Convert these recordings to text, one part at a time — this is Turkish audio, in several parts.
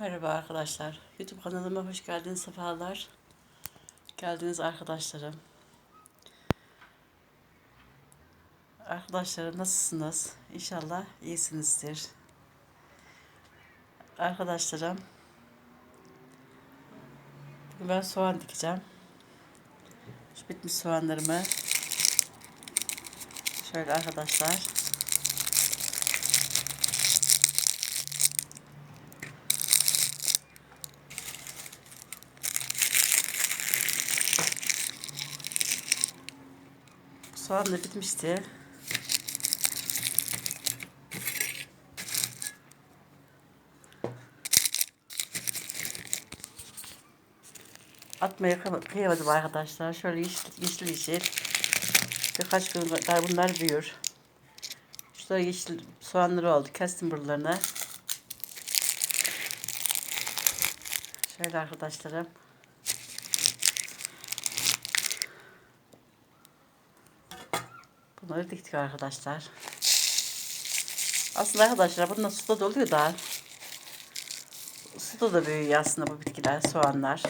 Merhaba arkadaşlar. YouTube kanalıma hoş geldiniz, sefalar. Geldiniz arkadaşlarım. Arkadaşlarım nasılsınız? İnşallah iyisinizdir. Arkadaşlarım, bugün ben soğan dikeceğim. Şu bitmiş soğanlarımı şöyle arkadaşlar Soğan da bitmişti. Atmaya kıy- kıyamadım arkadaşlar. Şöyle yeşil yeşil. yeşil. Birkaç gün daha bunlar büyür. Şurada yeşil soğanları oldu. Kestim buralarını. Şöyle arkadaşlarım. Bunları diktik arkadaşlar. Aslında arkadaşlar bunlar suda da oluyor da suda da büyüyor aslında bu bitkiler, soğanlar.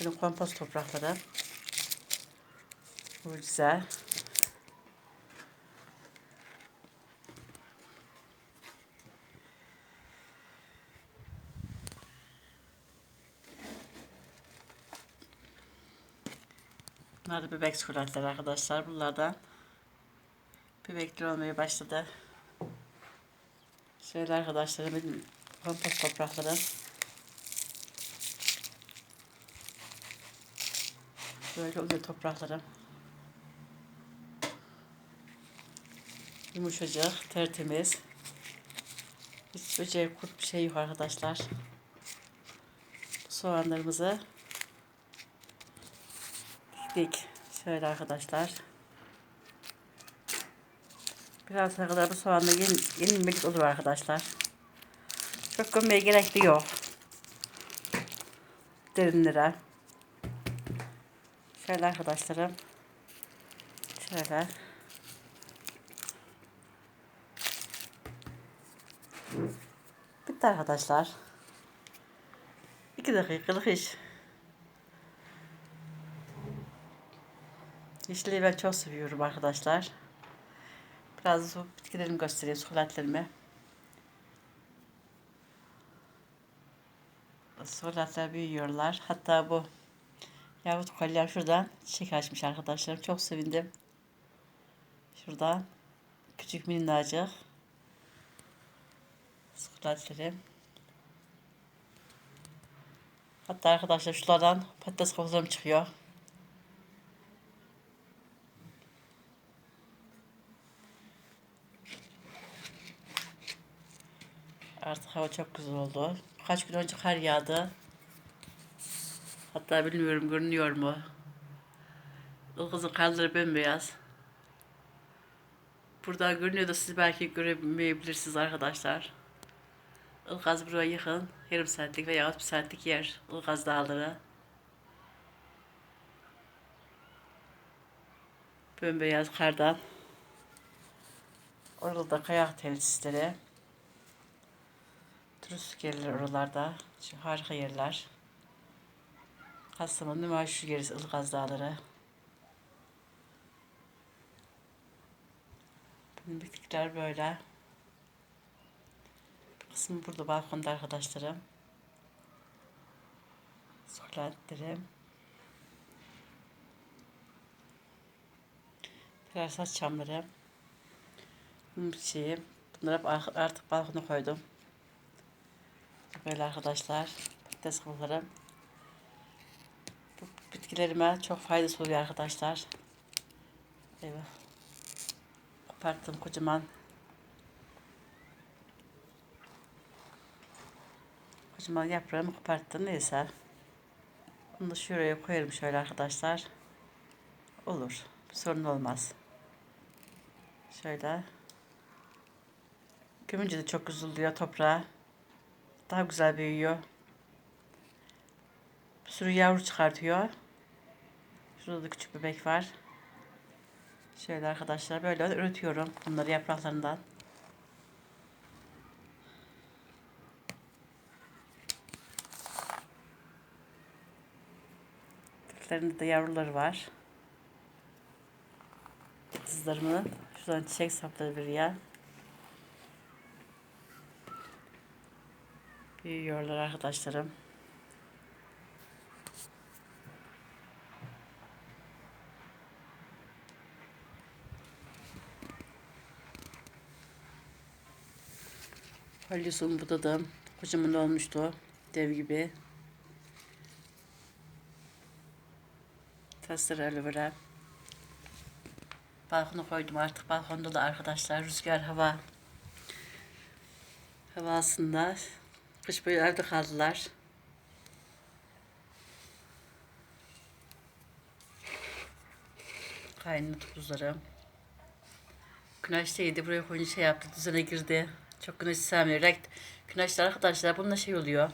Benim kompost toprakları. Bu güzel. Bunlar da bebek çikolatları arkadaşlar. Bunlardan bebekler olmaya başladı. Şöyle arkadaşlar benim kompost topraklarım. Böyle oluyor topraklarım. Yumuşacık, tertemiz. Hiç böcek, kurt bir şey yok arkadaşlar. Soğanlarımızı diktik. Şöyle arkadaşlar. Biraz sonra kadar bu soğanla yen, yenilmelik olur arkadaşlar. Çok gömmeye gerek yok. Derinlere. Şöyle arkadaşlarım. Şöyle. Bitti arkadaşlar. 2 dakikalık iş. Yeşilliği ben çok seviyorum arkadaşlar. Biraz bu bitkilerimi göstereyim, sukulatlarımı. Sukulatlar büyüyorlar. Hatta bu yahut kolyem şuradan çiçek açmış arkadaşlarım. Çok sevindim. Şuradan küçük minnacık sukulatlarım. Hatta arkadaşlar şuradan patates kafalarım çıkıyor. Artık hava çok güzel oldu. Kaç gün önce kar yağdı. Hatta bilmiyorum görünüyor mu? Ilgız'ın karları bembeyaz. Buradan görünüyor da siz belki göremeyebilirsiniz arkadaşlar. Ilgaz buraya yakın. Yarım saatlik veya bir saatlik yer. Ilgaz dağları. Bembeyaz kardan. Orada da kayak tesisleri. Turist yerler oralarda. Şu harika yerler. Kastamonu Nümaşu gerisi Ilgaz Dağları. Benim bitkiler böyle. Bir kısmı burada balkonda arkadaşlarım. Solatlarım. Terasat çamlarım. Bunun şeyim. Bunları artık balkona koydum. Böyle arkadaşlar. Patates kafalarım. Bu bitkilerime çok faydası oluyor arkadaşlar. Evet. Koparttım kocaman. Kocaman yaprağımı koparttım. Neyse. Onu da şuraya koyarım şöyle arkadaşlar. Olur. Bir sorun olmaz. Şöyle. Gömünce de çok güzel oluyor toprağa. Daha güzel büyüyor. Bir sürü yavru çıkartıyor. Şurada da küçük bebek var. Şöyle arkadaşlar böyle üretiyorum bunları yapraklarından. Köklerinde de yavruları var. Kızlarımı şuradan çiçek sapları bir yer. Büyüyorlar arkadaşlarım. Palyosumu budadım. Kocaman olmuştu. Dev gibi. Tasları aloe vera. Balkona koydum artık. Balkonda da arkadaşlar rüzgar hava havasında kış boyu evde kaldılar. Kaynadı kuzularım. Güneş değildi. Buraya koyunca şey yaptı. Düzene girdi. Çok güneş sevmiyor. Renk, güneşler arkadaşlar bununla şey oluyor.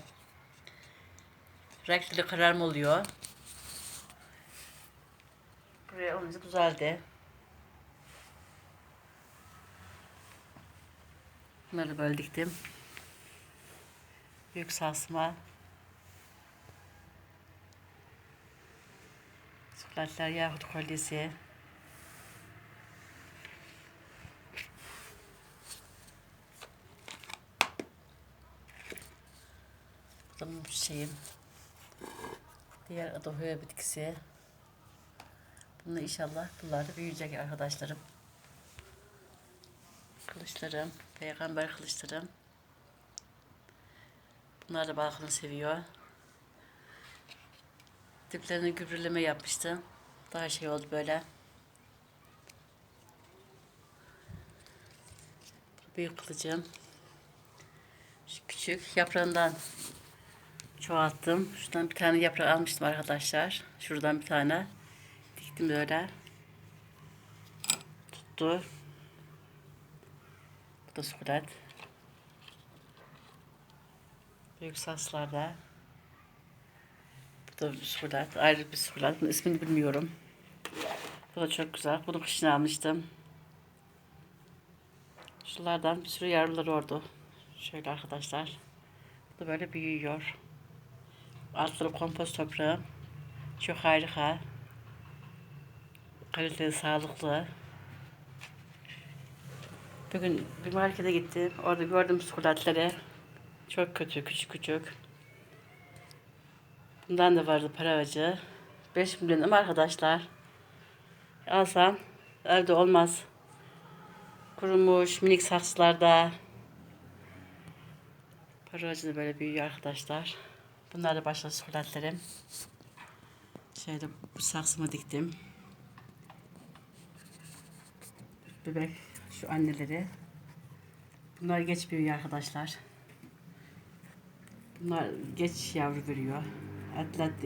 Renkli kararma oluyor. Buraya olunca güzeldi. Bunları böyle diktim. Büyük sarsma. Sukulatlar yahut kolyesi. Bu da mum çiçeğim. Diğer bitkisi. Bunlar inşallah bunlar da büyüyecek arkadaşlarım. Kılıçlarım, peygamber kılıçlarım. Bunlar da balkonu seviyor. Diplerine gübreleme yapmıştım. Daha şey oldu böyle. Büyük kılıcım. Şu küçük yaprağından çoğalttım. Şuradan bir tane yaprak almıştım arkadaşlar. Şuradan bir tane. Diktim böyle. Tuttu. Bu da sukulet. Büyük saksılarda. Bu da sukulet. Ayrı sukulet. Bunun ismini bilmiyorum. Bu da çok güzel. Bunu kışın almıştım. Şunlardan bir sürü yavruları oldu. Şöyle arkadaşlar. Bu da böyle büyüyor. Altları kompost toprağı. Çok harika. Kaliteli, sağlıklı. Bugün bir markete gittim. Orada gördüm sukulatları. Çok kötü, küçük küçük. Bundan da vardı para acı. 5 milyon arkadaşlar. Alsam evde olmaz. Kurumuş minik saksılarda. Para acı da böyle büyüyor arkadaşlar. Bunlar da başka sukulatlarım. Şöyle bu saksımı diktim. Bebek şu anneleri. Bunlar geç büyüyor arkadaşlar. Bunlar geç yavru veriyor. Atlet